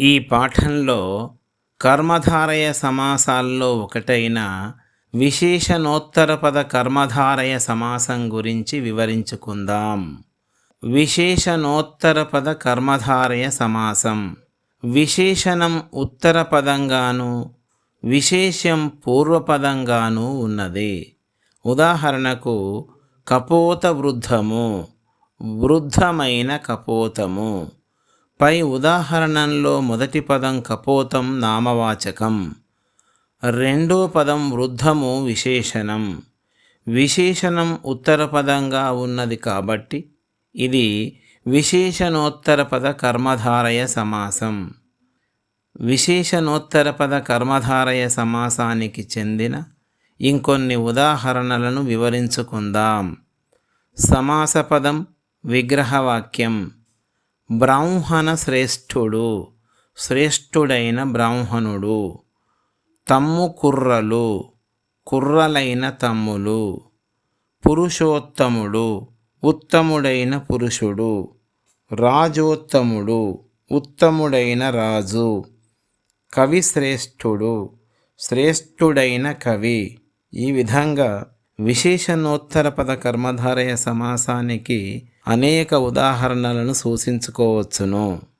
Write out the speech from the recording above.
ఈ పాఠంలో కర్మధారయ సమాసాల్లో ఒకటైన విశేషణోత్తర పద కర్మధారయ సమాసం గురించి వివరించుకుందాం. విశేషణోత్తర పద కర్మధారయ సమాసం. విశేషణం ఉత్తర పదంగాను విశేషం పూర్వపదంగాను ఉన్నది. ఉదాహరణకు కపోత వృద్ధము వృద్ధమైన కపోతము. పై ఉదాహరణంలో మొదటి పదం కపోతం నామవాచకం. రెండో పదం వృద్ధము విశేషణం. విశేషణం ఉత్తర పదంగా ఉన్నది కాబట్టి ఇది విశేషణోత్తర పద కర్మధారయ సమాసం. విశేషణోత్తర పద కర్మధారయ సమాసానికి చెందిన ఇంకొన్ని ఉదాహరణలను వివరించుకుందాం. సమాస పదం విగ్రహవాక్యం. బ్రాహ్మణ శ్రేష్ఠుడు శ్రేష్ఠుడైన బ్రాహ్మణుడు తమ్ము కుర్రలు కుర్రలైన తమ్ములు పురుషోత్తముడు ఉత్తముడైన పురుషుడు రాజోత్తముడు ఉత్తముడైన రాజు కవి శ్రేష్ఠుడు శ్రేష్ఠుడైన కవి. ఈ విధంగా విశేషణోత్తర పద కర్మధారయ సమాసానికి అనేక ఉదాహరణలను సూచించుకోవచ్చును.